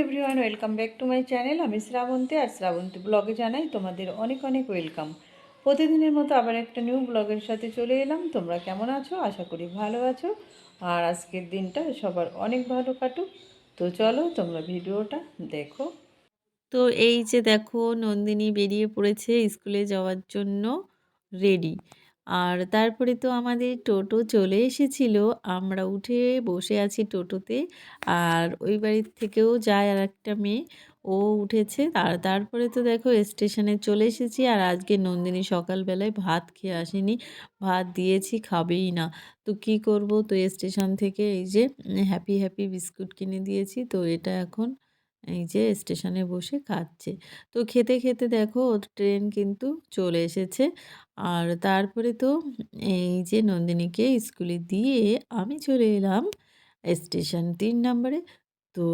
Everyone welcome back to my channel আমি শ্রাবন্তী আর শ্রাবন্তী ব্লগে জানাই তোমাদের অনেক অনেক ওয়েলকাম প্রতিদিনের মতো আবার একটা নিউ ব্লগের সাথে চলে এলাম। তোমরা কেমন আছো? আশা করি ভালো আছো। আর আজকের দিনটা সবার অনেক ভালো কাটুক। তো চলো তোমরা ভিডিওটা দেখো। তো এই যে দেখো, নন্দিনী বেরিয়ে পড়েছে স্কুলে যাওয়ার জন্য রেডি আর তারপরে তো আমাদের টোটো চলে এসেছিল। আমরা উঠে বসে আছি টোটোতে। আর ওই বাড়ির থেকেও যায় আর একটা মেয়ে। ও উঠেছে। আর তারপরে তো দেখো স্টেশনে চলে এসেছি। আর আজকে নন্দিনী সকালবেলায় ভাত খেয়ে আসেনি। ভাত দিয়েছি, খাবেই না। তো কি করব? তো স্টেশন থেকে এই যে হ্যাপি হ্যাপি বিস্কুট কিনে দিয়েছি। তো এটা এখন এই যে স্টেশনে বসে খাচ্ছে। তো খেতে খেতে দেখো ট্রেন কিন্তু চলে এসেছে। আর তারপরে তো এই যে নন্দিনীকে স্কুলে দিয়ে আমি চলে এলাম স্টেশন তিন নম্বরে। তো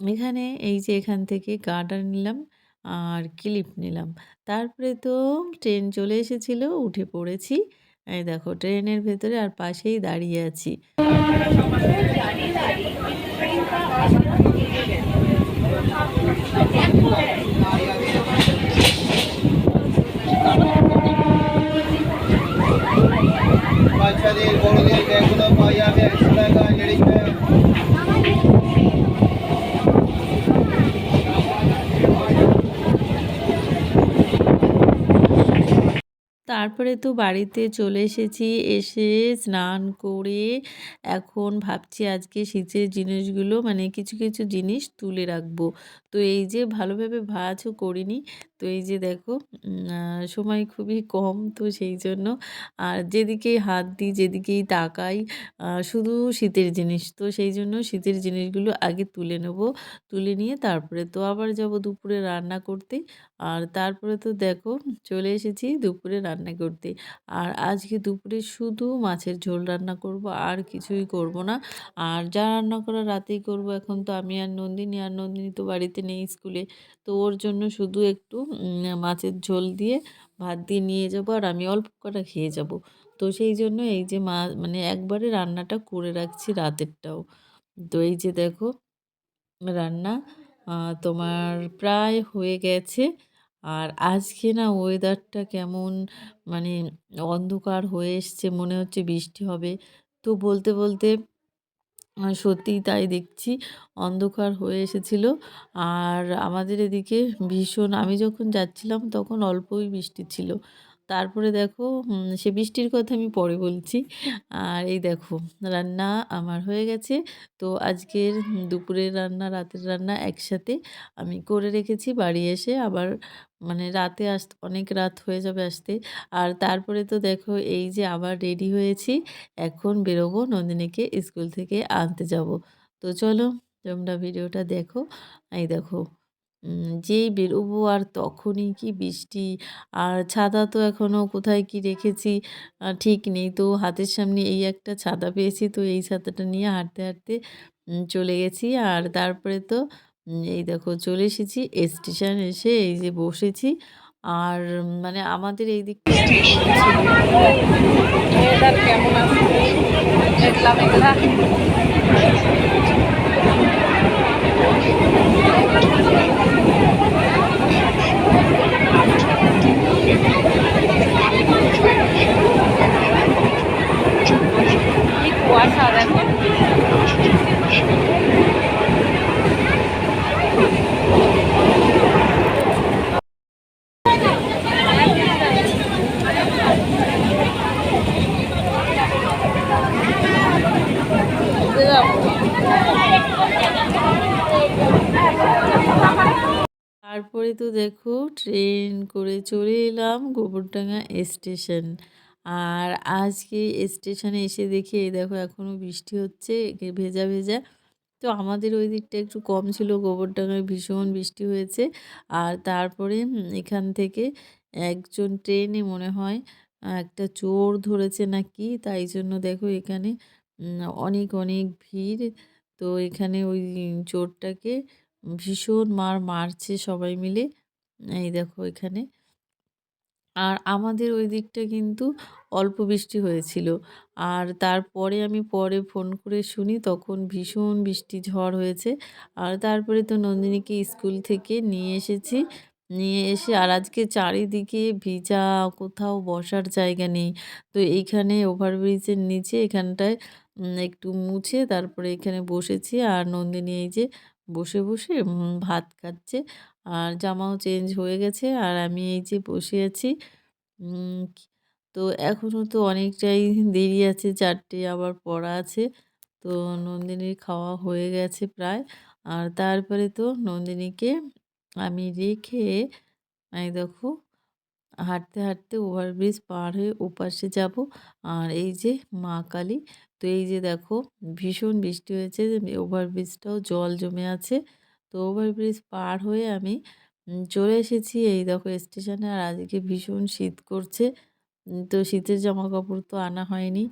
এখানে এই যে এখান থেকে গার্ডার নিলাম আর ক্লিপ নিলাম। তারপরে তো ট্রেন চলে এসেছিল, উঠে পড়েছি। এই দেখো ট্রেনের ভেতরে আর পাশেই দাঁড়িয়ে আছি। বাচ্চাদের বড়দের ব্যাগগুলো পাওয়া যাবে একশো টাকা। তারপরে তো বাড়িতে চলে এসেছি। এসে স্নান করে এখন ভাবছি আজকে শীতের জিনিসগুলো মানে কিছু কিছু জিনিস তুলে রাখব। তো এই যে ভালোভাবে ভাজও করিনি। তো এই যে দেখো সময় খুবই কম, তো সেই জন্য। আর যেদিকেই হাত দিই, যেদিকেই তাকাই শুধু শীতের জিনিস। তো সেই জন্য শীতের জিনিসগুলো আগে তুলে নেব। তুলে নিয়ে তারপরে তো আবার যাব দুপুরে রান্না করতে। আর তারপরে তো দেখো চলে এসেছি দুপুরে রান্না করতে। আর আজকে দুপুরে শুধু মাছের ঝোল রান্না করব, আর কিছুই করব না। আর যা রান্না করা রাতেই করব, এখন তো আমি আর নন্দিনী আর নন্দিনী তো বাড়িতে নেই স্কুলে। তো ওর জন্য শুধু একটু মাছের ঝোল দিয়ে ভাত দিয়ে নিয়ে যাব, আর আমি অল্প কটা খেয়ে যাব। তো সেই জন্য এই যে মা মানে একবারে রান্নাটা করে রাখছি রাতেরটাও। তো এই যে দেখো রান্না তোমার প্রায় হয়ে গেছে। আর আজকে না ওয়েদারটা কেমন মানে অন্ধকার হয়ে এসছে, মনে হচ্ছে বৃষ্টি হবে। তো বলতে বলতে সত্যি সত্যিই তাই দেখছি, অন্ধকার হয়ে এসেছিল। আর আমাদের এদিকে ভীষণ, আমি যখন যাচ্ছিলাম তখন অল্পই বৃষ্টি ছিল। তারপরে দেখো সে বৃষ্টির কথা আমি পরে বলছি। আর এই দেখো, রান্না আমার হয়ে গেছে। তো আজকের দুপুরের রান্না, রাতের রান্না একসাথে আমি করে রেখেছি বাড়ি এসে। আবার মানে রাতে আস, অনেক রাত হয়ে যাবে আসতে। আর তারপরে তো দেখো, এই যে আবার রেডি হয়েছি, এখন বেরোবো, নন্দিনীকে স্কুল থেকে আনতে যাব। তো চলো, তোমরা ভিডিওটা দেখো। এই দেখো যেই বেরোবো আর তখনই কি বৃষ্টি? আর ছাতা তো এখনও কোথায় কি রেখেছি? ঠিক নেই। তো হাতের সামনে এই একটা ছাতা পেয়েছি। তো এই ছাতাটা নিয়ে হাঁটতে হাঁটতে চলে গেছি। আর তারপরে তো এই দেখো চলে এসেছি স্টেশন এসে এই যে বসেছি। আর মানে আমাদের এই দিকটা ওয়েদার কেমন আছে? তারপরে তো দেখো ট্রেন করে চলে এলাম গোবরডাঙ্গা স্টেশন। আর আজকে স্টেশনে এসে দেখি এই দেখো এখনও বৃষ্টি হচ্ছে ভেজা ভেজা। তো আমাদের ওই দিকটা একটু কম ছিল, গোবরডাঙ্গায় ভীষণ বৃষ্টি হয়েছে। আর তারপরে এখান থেকে একজন ট্রেনে মনে হয় একটা চোর ধরেছে নাকি, তাই জন্য দেখো এখানে অনেক অনেক ভিড়। তো এখানে ওই চোরটাকে ভীষণ মার মারছে সবাই মিলে। এই দেখো এখানে। আর আমাদের ওই দিকটা কিন্তু অল্প বৃষ্টি হয়েছিল। আর তারপরে আমি পরে ফোন করে শুনি তখন ভীষণ বৃষ্টি ঝড় হয়েছে। আর তারপরে তো নন্দিনীকে স্কুল থেকে নিয়ে এসেছি। নিয়ে এসে আর আজকে চারিদিকে ভিজা, কোথাও বসার জায়গা নেই। তো এইখানে ওভারব্রিজের নিচে এখানটায় একটু মুছে তারপরে এখানে বসেছি। আর নন্দিনী এই যে বসে বসে ভাত খাচ্ছে আর জামাও চেঞ্জ হয়ে গেছে। আর আমি এই যে বসে আছি তো এখনও তো অনেকটাই দেরি আছে, চারটে আবার পড়া আছে। তো নন্দিনীর খাওয়া হয়ে গেছে প্রায়। আর তারপরে তো নন্দিনীকে আমি রেখে আমি দেখো, হাঁটতে হাঁটতে ওভারব্রিজ পার হয়ে ওপাশে যাব। আর এই যে মা কালী তো এই যে দেখো, ভীষণ বৃষ্টি হয়েছে ওভারব্রিজটাও জল জমে আছে। তো ওভারব্রিজ পার হয়ে আমি চলে এসেছি এই দেখো স্টেশনে আর আজকে ভীষণ শীত করছে। তো শীতের জামা কাপড় তো আনা হয়নি।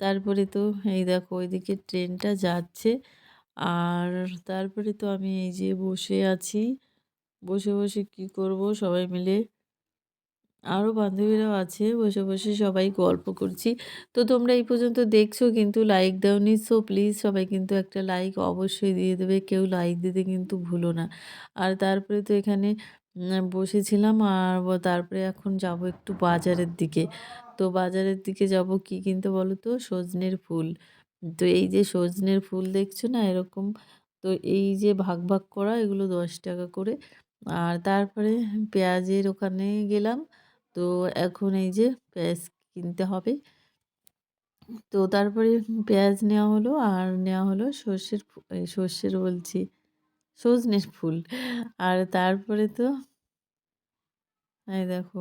তারপরে তো এই দেখো, ওইদিকে ট্রেনটা যাচ্ছে। আর তারপরে তো আমি এই যে বসে আছি। বসে বসে কি করব সবাই মিলে? আরও বান্ধবীরাও আছে, বসে বসে সবাই গল্প করছি। তো তোমরা এই পর্যন্ত দেখছ কিন্তু লাইক দাওনি সো প্লিজ সবাই কিন্তু একটা লাইক অবশ্যই দিয়ে দেবে, কেউ লাইক দিতে কিন্তু ভুলো না। আর তারপরে তো এখানে বসেছিলাম আর তারপরে এখন যাব একটু বাজারের দিকে। তো বাজারের দিকে যাব কি কিনতে বলো তো সজনের ফুল। তো এই যে সজনের ফুল দেখছ না এরকম? তো এই যে ভাগ ভাগ করা এগুলো দশ টাকা করে। আর তারপরে পেঁয়াজের ওখানে গেলাম। তো এখন এই যে পেঁয়াজ কিনতে হবে। তো তারপরে পেঁয়াজ নেওয়া হলো আর নেওয়া হলো সর্ষের সর্ষের বলছি, সজনের ফুল। আর তারপরে তো দেখো,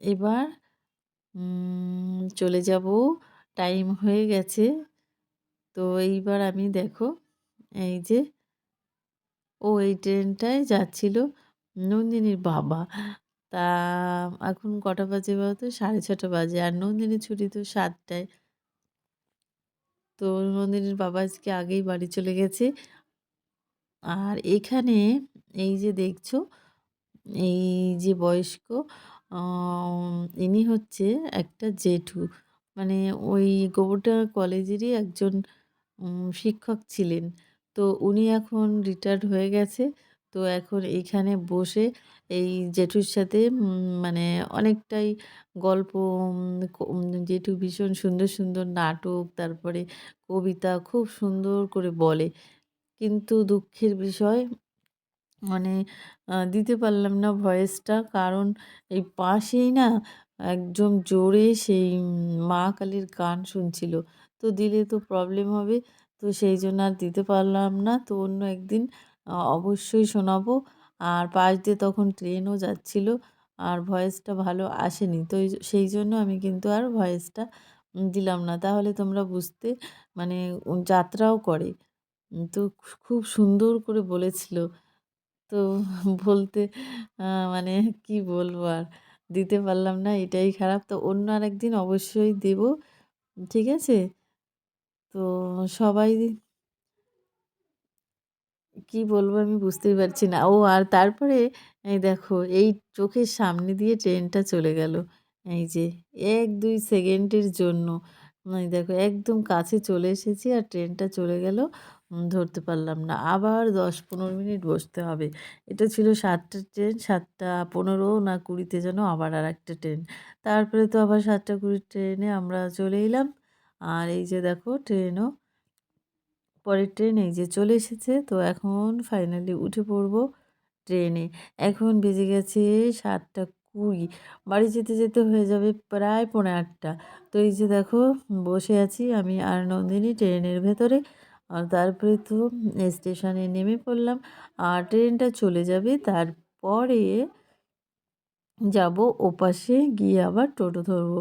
এবার চলে যাব, টাইম হয়ে গেছে। তো এইবার আমি দেখো, এই যে ও এই ট্রেনটায় যাচ্ছিল নন্দিনীর বাবা। তা এখন কটা বাজে বলতো? সাড়ে ছটা বাজে। আর নন্দিনীর ছুটি তো সাতটায়। তো নন্দিনীর বাবা আজকে আগেই বাড়ি চলে গেছে। আর এখানে এই যে দেখছ, এই যে বয়স্ক ইনি হচ্ছে একটা জেঠু। মানে ওই গোবরডা কলেজেরই একজন শিক্ষক ছিলেন। তো উনি এখন রিটায়ার্ড হয়ে গেছে। তো এখন এইখানে বসে এই জেঠুর সাথে মানে অনেকটাই গল্প জেঠু ভীষণ সুন্দর সুন্দর নাটক, তারপরে কবিতা খুব সুন্দর করে বলে কিন্তু দুঃখের বিষয় মানে দিতে পারলাম না ভয়েসটা কারণ এই পাশেই না একদম জোরে সেই মা কালীর গান শুনছিল। তো দিলে তো প্রবলেম হবে। তো সেই জন্য আর দিতে পারলাম না। তো অন্য একদিন অবশ্যই শোনাবো। আর পাশ দিয়ে তখন ট্রেনও যাচ্ছিল। আর ভয়েসটা ভালো আসেনি। তো সেই জন্য আমি কিন্তু আর ভয়েসটা দিলাম না। তাহলে তোমরা বুঝতে মানে যাত্রাও করে। তো খুব সুন্দর করে বলেছিল। তো বলতে মানে কি বলব আর? দিতে পারলাম না, এটাই খারাপ। তো অন্য আরেকদিন অবশ্যই দেবো। ঠিক আছে? তো সবাই কি বলব আমি বুঝতেই পারছি না। ও আর তারপরে এই দেখো, এই চোখের সামনে দিয়ে ট্রেনটা চলে গেল। এই যে ১-২ সেকেন্ডের জন্য। এই দেখো, একদম কাছে চলে এসেছি আর ট্রেনটা চলে গেল। ধরতে পারলাম না। আবার দশ পনেরো মিনিট বসতে হবে। এটা ছিল সাতটা ট্রেন ৭টা ১৫ না কুড়িতে যেন আবার আরেকটা ট্রেন। তারপরে তো আবার ৭টা ২০ ট্রেনে আমরা চলে এলাম। আর এই যে দেখো, ট্রেনও পরের ট্রেন এই যে চলে এসেছে, তো এখন ফাইনালি উঠে পড়ব ট্রেনে এখন বেজে গেছে সাতটা কুড়ি, বাড়ি যেতে যেতে হয়ে যাবে প্রায় পৌনে আটটা। তো এই যে দেখো, বসে আছি আমি আর নন্দিনী ট্রেনের ভেতরে। আর তারপরে তো স্টেশনে নেমে পড়লাম। আর ট্রেনটা চলে যাবে তারপরে যাব ওপাশে গিয়ে আবার টোটো ধরবো।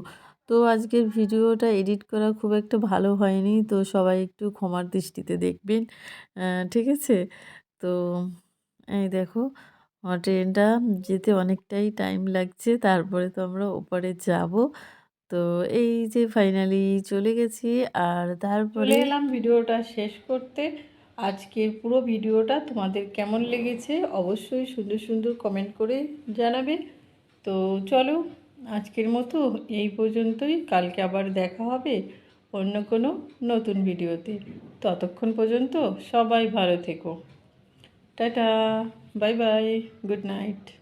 তো আজকের ভিডিওটা এডিট করা খুব একটা ভালো হয়নি। তো সবাই একটু ক্ষমার দৃষ্টিতে দেখবেন। ঠিক আছে? তো এই দেখো ট্রেনটা যেতে অনেকটাই টাইম লাগছে। তারপরে তো আমরা ওপারে যাব। তো এই যে ফাইনালি চলে গেছি। আর তারপরে এলাম ভিডিওটা শেষ করতে। আজকের পুরো ভিডিওটা তোমাদের কেমন লেগেছে? অবশ্যই সুন্দর সুন্দর কমেন্ট করে জানাবে। তো চলো আজকের মতো এই পর্যন্তই। কালকে আবার দেখা হবে অন্য কোনো নতুন ভিডিওতে। ততক্ষণ পর্যন্ত সবাই ভালো থেকো। Tata, bye bye, good night.